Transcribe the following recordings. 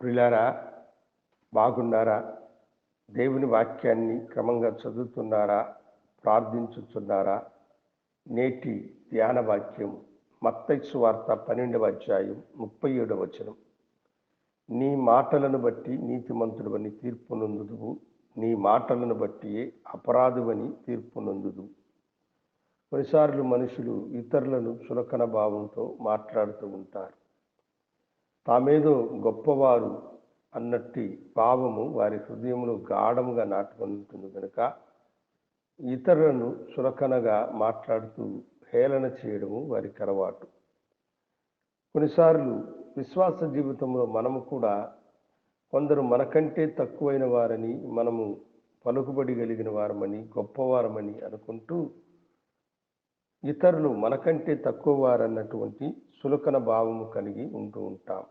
ప్రిలారా బాగున్నారా? దేవుని వాక్యాన్ని క్రమంగా చదువుతున్నారా? ప్రార్థించుతున్నారా? నేటి ధ్యాన వాక్యం మత్తైసు వార్త పన్నెండవ అధ్యాయం ముప్పై ఏడవ వచనం. నీ మాటలను బట్టి నీతిమంతుడవని తీర్పు నొందుదువు నీ మాటలను బట్టియే అపరాధువని తీర్పు నొందుదు కొన్నిసార్లు మనుషులు ఇతరులను చులకన భావంతో మాట్లాడుతూ ఉంటారు. తామేదో గొప్పవారు అన్నట్టి భావము వారి హృదయంలో గాఢముగా నాటుకుంటుంది కనుక ఇతరులను చులకనగా మాట్లాడుతూ హేళన చేయడము వారికి అలవాటు కొన్నిసార్లు విశ్వాస జీవితంలో మనము కూడా కొందరు మనకంటే తక్కువైన వారని మనము పలుకుబడి కలిగిన వారమని గొప్పవారమని అనుకుంటూ ఇతరులు మనకంటే తక్కువ వారన్నటువంటి సులకన భావము కలిగి ఉంటూ ఉంటాం.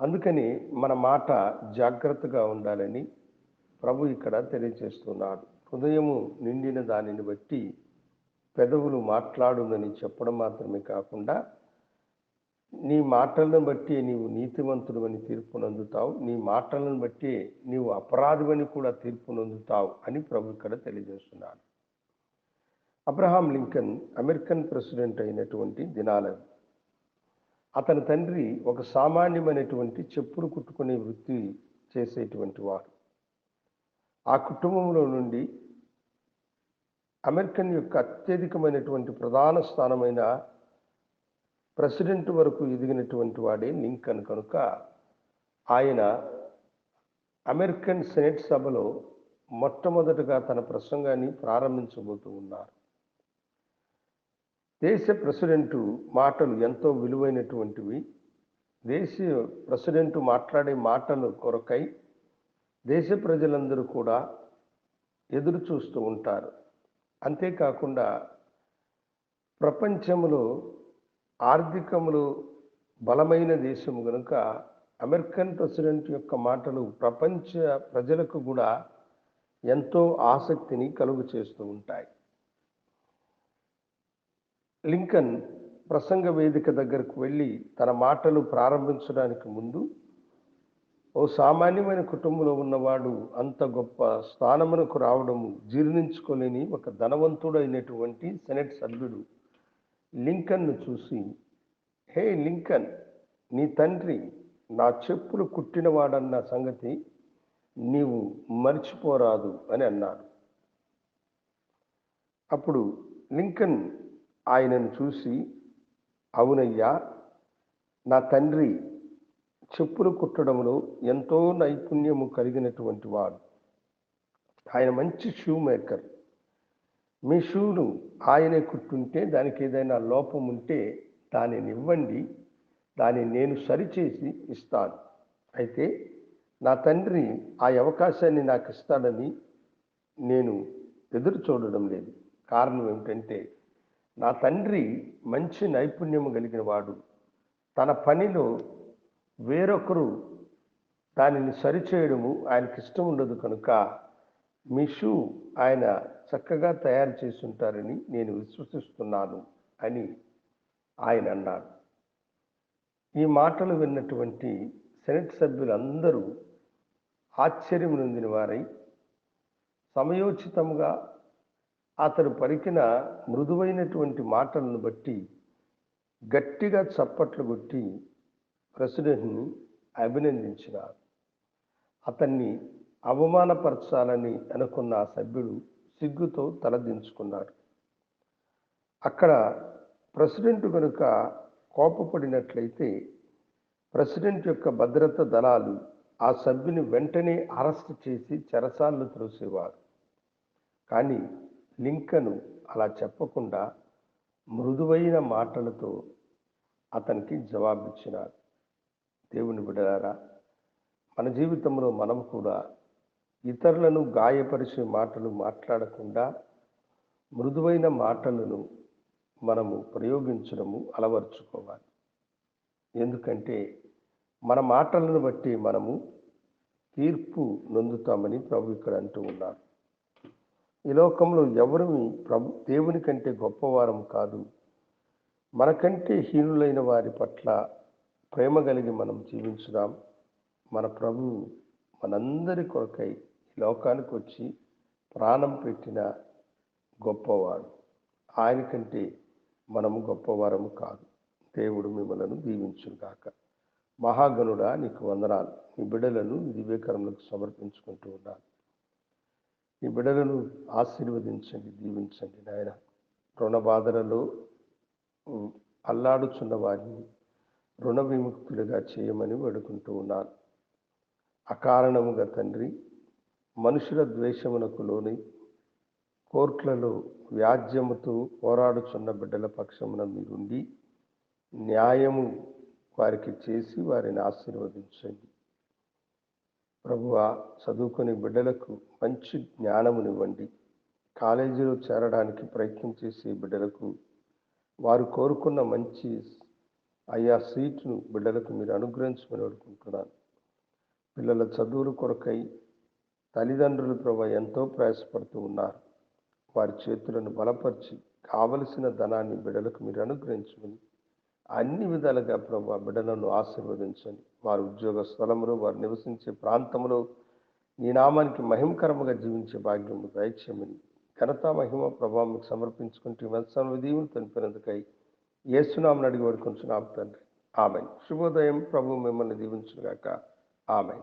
అందుకని మన మాట జాగ్రత్తగా ఉండాలని ప్రభు ఇక్కడ తెలియజేస్తున్నాడు. హృదయము నిండిన దానిని బట్టి పెదవులు మాట్లాడునని చెప్పడం మాత్రమే కాకుండా నీ మాటలను బట్టి నీవు నీతివంతుడు అని తీర్పు నందుతావు. నీ మాటలను బట్టి నీవు అపరాధమని కూడా తీర్పు నందుతావు అని ప్రభు ఇక్కడ తెలియజేస్తున్నాడు. అబ్రహాం లింకన్ అమెరికన్ ప్రెసిడెంట్ అయినటువంటి దినాలవి అతని తండ్రి ఒక సామాన్యమైనటువంటి చెప్పులు కుట్టుకునే వృత్తి చేసేటువంటి వాడు. ఆ కుటుంబంలో నుండి అమెరికన్ యొక్క అత్యధికమైనటువంటి ప్రధాన స్థానమైన ప్రెసిడెంట్ వరకు ఎదిగినటువంటి వాడే లింకన్ కనుక ఆయన అమెరికన్ సెనెట్ సభలో మొట్టమొదటగా తన ప్రసంగాన్ని ప్రారంభించబోతూ ఉన్నారు. దేశ ప్రెసిడెంటు మాటలు ఎంతో విలువైనటువంటివి. దేశ ప్రెసిడెంట్ మాట్లాడే మాటలు కొరకై దేశ ప్రజలందరూ కూడా ఎదురు చూస్తూ ఉంటారు. అంతేకాకుండా ప్రపంచంలో ఆర్థికములు బలమైన దేశం కనుక అమెరికన్ ప్రెసిడెంట్ యొక్క మాటలు ప్రపంచ ప్రజలకు కూడా ఎంతో ఆసక్తిని కలుగు చేస్తూ ఉంటాయి. లింకన్ ప్రసంగ వేదిక దగ్గరకు వెళ్ళి తన మాటలు ప్రారంభించడానికి ముందు ఓ సామాన్యమైన కుటుంబంలో ఉన్నవాడు అంత గొప్ప స్థానమునకు రావడము జీర్ణించుకోలేని ఒక ధనవంతుడైనటువంటి సెనెట్ సభ్యుడు లింకన్ను చూసి హే లింకన్ నీ తండ్రి నా చెప్పులు కుట్టినవాడన్న సంగతి నీవు మర్చిపోరాదు అని అన్నాడు. అప్పుడు లింకన్ ఆయనను చూసి అవునయ్యా నా తండ్రి చెప్పులు కుట్టడంలో ఎంతో నైపుణ్యము కలిగినటువంటి వాడు. ఆయన మంచి షూ మేకర్ మీ షూను ఆయనే కుట్టుంటే దానికి ఏదైనా లోపం ఉంటే దానిని ఇవ్వండి. దాన్ని నేను సరిచేసి ఇస్తాను. అయితే నా తండ్రి ఆ అవకాశాన్ని నాకు ఇస్తాడని నేను ఎదురు చూడడం లేదు. కారణం ఏమిటంటే నా తండ్రి మంచి నైపుణ్యము కలిగిన వాడు. తన పనిలో వేరొకరు దానిని సరిచేయడము ఆయనకి ఇష్టం ఉండదు కనుక మీ షూ ఆయన చక్కగా తయారు చేసి ఉంటారని నేను విశ్వసిస్తున్నాను అని ఆయన అన్నాడు ఈ మాటలు విన్నటువంటి సెనెట్ సభ్యులందరూ ఆశ్చర్యం నొందిన వారై సమయోచితంగా అతడు పలికిన మృదువైనటువంటి మాటలను బట్టి గట్టిగా చప్పట్లు కొట్టి ప్రెసిడెంట్ని అభినందించినారు. అతన్ని అవమానపరచాలని అనుకున్న ఆ సభ్యుడు సిగ్గుతో తలదించుకున్నాడు అక్కడ ప్రెసిడెంట్ కనుక కోపపడినట్లయితే ప్రెసిడెంట్ యొక్క భద్రత దళాలు ఆ సభ్యుని వెంటనే అరెస్ట్ చేసి చెరసాలను త్రోసేవారు. కానీ లింకను అలా చెప్పకుండా మృదువైన మాటలతో అతనికి జవాబిచ్చినారు దేవుని బిడలారా మన జీవితంలో మనం కూడా ఇతరులను గాయపరిచే మాటలు మాట్లాడకుండా మృదువైన మాటలను మనము ప్రయోగించడము అలవర్చుకోవాలి. ఎందుకంటే మన మాటలను బట్టి మనము తీర్పు నొందుతామని ప్రభు ఇక్కడ అంటూ ఉన్నారు. ఈ లోకంలో ఎవరు ప్రభు దేవుని కంటే గొప్పవారం కాదు. మనకంటే హీనులైన వారి పట్ల ప్రేమ కలిగి మనం జీవించుదాం. మన ప్రభువు మనందరి కొరకై ఈ లోకానికి వచ్చి ప్రాణం పెట్టిన గొప్పవాడు. ఆయన కంటే మనము గొప్పవారము కాదు. దేవుడు మిమ్మలను దీవించుగాక మహాగణుడా నీకు వందనాలు. నీ బిడ్డలను దివ్యకరములకు సమర్పించుకుంటూ ఉన్నాను. నీ బిడ్డలను ఆశీర్వదించండి దీవించండి నాయన. రుణ బాధలలో అల్లాడుచున్న వారిని రుణ విముక్తులుగా చేయమని వేడుకుంటూ ఉన్నాను. అకారణముగా తండ్రి మనుషుల ద్వేషమునకు లోని కోర్టులలో వ్యాజ్యముతో పోరాడుచున్న బిడ్డల పక్షమున మీరుండి న్యాయము వారికి చేసి వారిని ఆశీర్వదించండి. ప్రభువా చదువుకునే బిడ్డలకు మంచి జ్ఞానమునివ్వండి. కాలేజీలో చేరడానికి ప్రయత్నం చేసే బిడ్డలకు వారు కోరుకున్న మంచి ఆయా సీట్ను బిడ్డలకు మీరు అనుగ్రహించమని అడుగుతున్నాను పిల్లల చదువుల కొరకై తల్లిదండ్రులు ప్రభు ఎంతో ప్రయాసపడుతూ ఉన్నారు. వారి చేతులను బలపరిచి కావలసిన ధనాన్ని బిడ్డలకు మీరు అనుగ్రహించమని అన్ని విధాలుగా ప్రభు బిడ్డలను ఆశీర్వదించండి. వారి ఉద్యోగ స్థలంలో వారు నివసించే ప్రాంతంలో నీ నామానికి మహిమకరముగా జీవించే భాగ్యము దయచేయమని ఘనత మహిమ ప్రభావం మీకు సమర్పించుకుంటూ వత్సరం దీవులు తెలిపినందుకై ఏసునామని అడిగి వేడుకుంటున్నాం తండ్రి. ఆమె శుభోదయం ప్రభు మిమ్మల్ని దీవించుగాక ఆమె